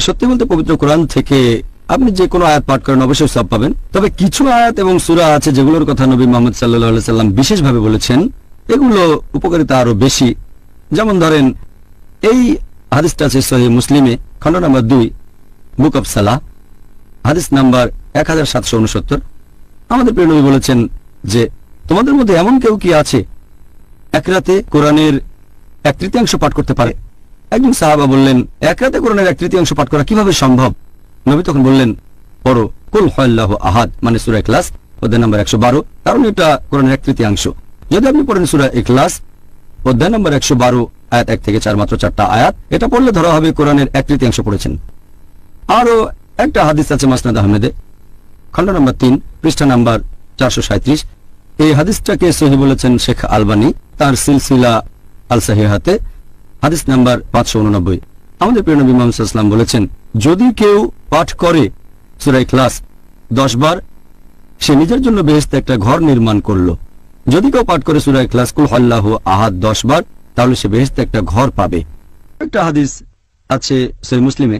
সত্যি বলতে পবিত্র কোরআন থেকে আপনি যে কোনো আয়াত পাঠ করেন, অবশ্যই সব পাবেন। তবে কিছু আয়াত এবং সুরা আছে যেগুলোর কথা নবী মোহাম্মদ সাল্লাহ সাল্লাম বিশেষভাবে বলেছেন। এগুলো উপকারিতা আরও বেশি। যেমন ধরেন, এই হাদিসটা আছে সহি মুসলিমে, খণ্ড নম্বর দুই, বুক অফ সালাহ। হাদিস নাম্বার এক হাজার সাতশো উনসত্তর। আমাদের নবী বলেছেন যে, তোমাদের মধ্যে এমন কেউ কি আছে, এক রাতে কোরআনের এক তৃতীয়াংশ পাঠ করতে পারে? একজন সাহাবা বললেন, এক রাতে কোরআনের এক তৃতীয়াংশ পাঠ করা কীভাবে সম্ভব? নবী তখন বললেন, পড়ো, কুল হল্লাহ আহাদ মানে সুরা ক্লাস অধ্যায় নম্বর একশো বারো। কারণ এটা কোরআনের এক তৃতীয়াংশ। যদি আপনি পড়েন সুরা ক্লাস অধ্যায় নম্বর একশো বারো, আয়াত এক থেকে চার মাত্র চারটা আয়াত, এটা পড়লে ধরা হবে কোরআনের এক তৃতীয়াংশ পড়েছেন। আরও একটা হাদিস আছে মাসনাদ আহমেদে, খণ্ড নম্বর তিন, পৃষ্ঠা নাম্বার চারশো সাঁত্রিশ এই হাদিসটাকে সহি বলেছেন শেখ আলবানি, তার সিলসিলা আল সাহিহাতে হাদিস নাম্বার পাঁচশো উননব্বই। আমাদের প্রিয় নবী মোহাম্মদ বলেছেন, যদি কেউ পাঠ করে সুরাই ক্লাস দশ বার, সে নিজের জন্য বেহেস্তে একটা ঘর নির্মাণ করল। যদি কেউ পাঠ করে সুরাই ক্লাস কুল হল্লাহ আহাদ দশ বার, তাহলে সে বেহেস্তে একটা ঘর পাবে। একটা হাদিস আছে সহি মুসলিমে,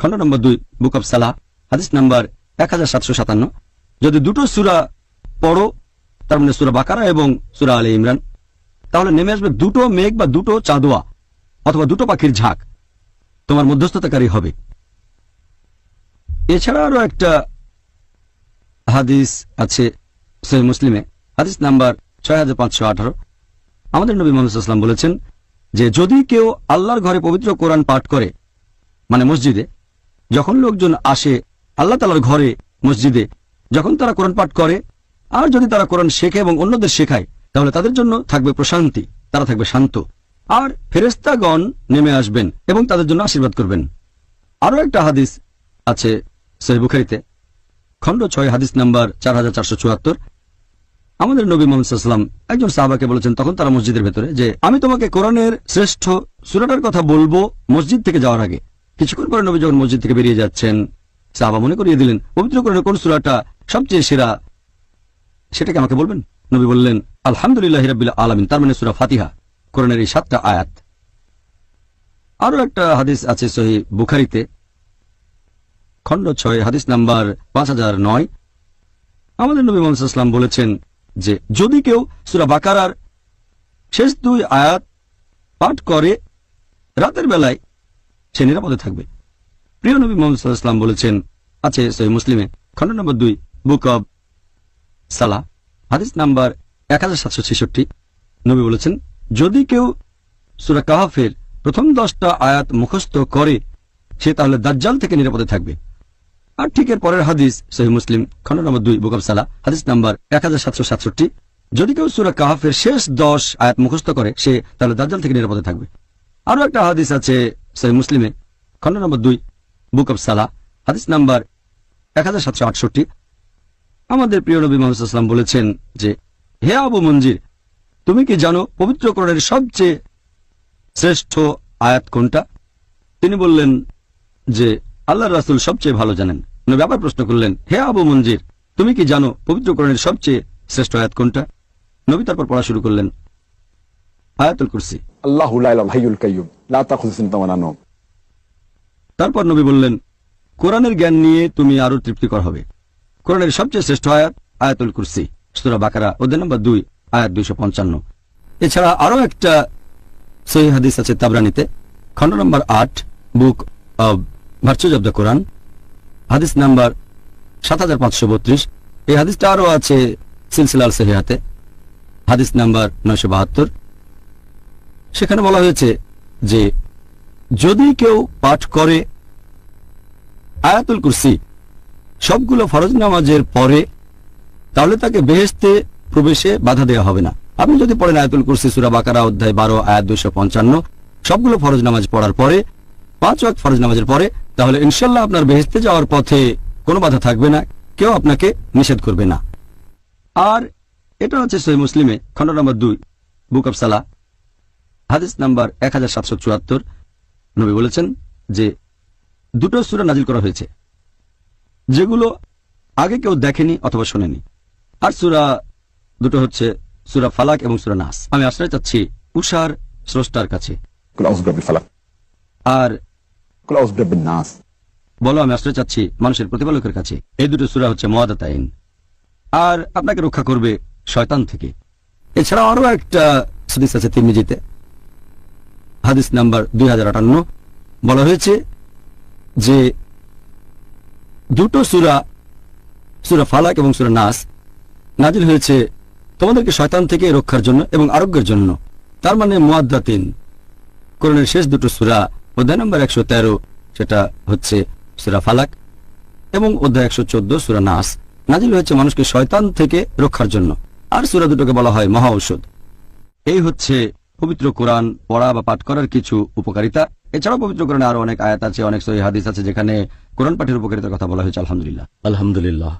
খণ্ড নম্বর দুই, বুক অফ সালাহ, হাদিস নাম্বার এক হাজার সাতশো সাতান্ন। যদি দুটো সুরা পড়ো, তার মানে সুরা বাকারা এবং সুরা আলী ইমরান, তাহলে নেমে আসবে দুটো মেঘ বা দুটো চাঁদোয়া। অথবা দুটো পাখির ঝাঁক তোমার মধ্যস্থতাকারী হবে। এছাড়া আরও একটা হাদিস আছে সহি মুসলিমে, হাদিস নাম্বার ছয় হাজার পাঁচশো আঠারো। আমাদের নবী মোহাম্মদ ইসলাম বলেছেন যে, যদি কেউ আল্লাহর ঘরে পবিত্র কোরআন পাঠ করে মানে মসজিদে, যখন লোকজন আসে আল্লাহ তালার ঘরে, মসজিদে, যখন তারা কোরআন পাঠ করে, আর যদি তারা কোরআন শেখে এবং অন্যদের শেখায়, তাহলে তাদের জন্য থাকবে প্রশান্তি, তারা থাকবে শান্ত। আর ফেরেস্তাগণ নেমে আসবেন এবং তাদের জন্য আশীর্বাদ করবেন। আরও একটা হাদিস আছে সহি বুখারিতে, খণ্ড ছয়, হাদিস নাম্বার চার হাজার চারশো চুয়াত্তর। আমাদের নবী মোহাম্মদাম একজন সাহাবাকে বলেছেন তখন তারা মসজিদের ভেতরে যে, আমি তোমাকে কোরআনের শ্রেষ্ঠ সুরাটার কথা বলব মসজিদ থেকে যাওয়ার আগে। কিছুক্ষণ পরে নবী যখন মসজিদ থেকে বেরিয়ে যাচ্ছেন, সাহাবা মনে করিয়ে দিলেন, পবিত্র কোরআনের কোন সুরাটা সবচেয়ে সেরা, সেটাকে আমাকে বলবেন? নবী বললেন, আলহামদুলিল্লাহ হিরাবিল আলমিন। তার মানে সুরা ফাতিহা। কোরআনের এই সাতটা আয়াত। আরও একটা হাদিস আছে সহি বুখারিতে, খণ্ড ছয়, হাদিস নাম্বার পাঁচ হাজার নয়। আমাদের নবী মোহাম্মদাম বলেছেন যে, যদি কেউ সুরা বাকারার শেষ দুই আয়াত পাঠ করে, রাতের বেলায় সে নিরাপদে থাকবে। প্রিয় নবী মোহাম্মদ বলেছেন, আছে সহি মুসলিমে, খণ্ড নম্বর দুই, বুক অব সালাহ, হাদিস নাম্বার এক হাজার সাতশো ছেষট্টি। নবী বলেছেন যদি কেউ সুরা কাহাফের প্রথম দশটা আয়াত মুখস্থ করে, সে তাহলে দাজ্জাল থেকে নিরাপদে থাকবে। আর ঠিক এর পরের হাদিস সহি মুসলিম খণ্ড নম্বর দুই বুক অব সালাহ, হাদিস নাম্বার এক হাজার সাতশো সাতষট্টি। যদি কেউ সুরা কাহাফের শেষ দশ আয়াত মুখস্থ করে, সে তাহলে দাজ্জাল থেকে নিরাপদে থাকবে। আরও একটা হাদিস আছে সহি মুসলিমে খণ্ড নম্বর দুই বুক সালাহ, হাদিস নাম্বার এক হাজার আটষট্টি। আমাদের প্রিয় নবী মোহাম্মদাম বলেছেন যে, হে আবু মঞ্জির তুমি কি জানো পবিত্র কোরআনের সবচেয়ে শ্রেষ্ঠ আয়াত কোনটা? তিনি বললেন যে আল্লাহ রাসুল সবচেয়ে ভালো জানেন। উনি ব্যাপার প্রশ্ন করলেন হে আবু মঞ্জির তুমি কি জানো পবিত্র কোরআনের সবচেয়ে শ্রেষ্ঠ আয়াত কোনটা? নবী তারপর পড়া শুরু করলেন আয়াতুল কুরসি। তারপর নবী বললেন কোরআনের জ্ঞান নিয়ে তুমি আরও তৃপ্তিকর হবে। কোরআনের সবচেয়ে শ্রেষ্ঠ আয়াত আয়াতুল কুরসি সুতরা বাকারা অধ্যায় নম্বর দুই। আয়াত দুইশো পঞ্চান্ন। এছাড়া আরও একটা সহি হাদিস আছে তাবরানিতে, খণ্ড নম্বর আট, book of virtues of the Quran, হাদিস নাম্বার সাত হাজার পাঁচশো বত্রিশ। এই হাদিসটা আরও আছে সিলসিলাল সহিহাতে, হাদিস নাম্বার নয়শো বাহাত্তর। সেখানে বলা হয়েছে যে, যদি কেউ পাঠ করে আয়াতুল কুরসি, সবগুলো ফরজ নামাজের পরে, তাহলে তাকে বেহেস্তে প্রবেশে বাধা দেওয়া হবে না। আপনি যদি পড়েন আয়াতুল কুরসি, সুরা বাকারা, অধ্যায় বারো, আয়াত দুশো পঞ্চান্ন, সবগুলো ফরজ নামাজ পড়ার পরে, পাঁচ ওয়াক্ত ফরজ নামাজের পরে, তাহলে ইনশাল্লাহ আপনার বেহেস্তে যাওয়ার পথে কোনো বাধা থাকবে না, কেউ আপনাকে নিষেধ করবে না। আর এটা হচ্ছে সহি মুসলিমে, খণ্ড নম্বর দুই, বুক অব সালা হাদিস নাম্বার এক হাজার সাতশো চুয়াত্তর, নবী বলেছেন যে দুটো সুরা নাজিল করা হয়েছে, যেগুলো আগে কেউ দেখেনি অথবা শোনেনি। আর সুরা দুটো হচ্ছে সুরা ফালাক এবং সুরা নাস। আমি আশ্রয় চাচ্ছি উষার স্রষ্টার কাছে। আর বলো আমি আশ্রয় চাচ্ছি মানুষের প্রতিপালকের কাছে। এই দুটো সুরা হচ্ছে মহাদাতাইন আর আপনাকে রক্ষা করবে শয়তান থেকে। এছাড়া আরও একটা হাদিস আছে তিরমিজিতে। হাদিস নাম্বার দুই হাজার আটান্ন। বলা হয়েছে যে দুটো সুরা সুরা ফালাক এবং সুরা নাস নাজিল হয়েছে তোমাদেরকে শয়তান থেকে রক্ষার জন্য এবং আরোগ্যের জন্য। তার মানে মুয়াদ্দাতিন কোরআনের শেষ দুটো সুরা, অধ্যায় নম্বর একশো তেরো, সেটা হচ্ছে সুরা ফালাক এবং অধ্যায় একশো চোদ্দ, সুরা নাস। নাজিল হয়েছে মানুষকে শয়তান থেকে রক্ষার জন্য। আর সুরা দুটোকে বলা হয় মহা ঔষধ। এই হচ্ছে পবিত্র কোরআন পড়া বা পাঠ করার কিছু উপকারিতা। এছাড়াও পবিত্র কোরআনে আরও অনেক আয়াত আছে, অনেক সহি হাদিস আছে, যেখানে কোরআন পাঠের উপকারিতার কথা বলা হয়েছে, আলহামদুলিল্লাহ। আলহামদুলিল্লাহ।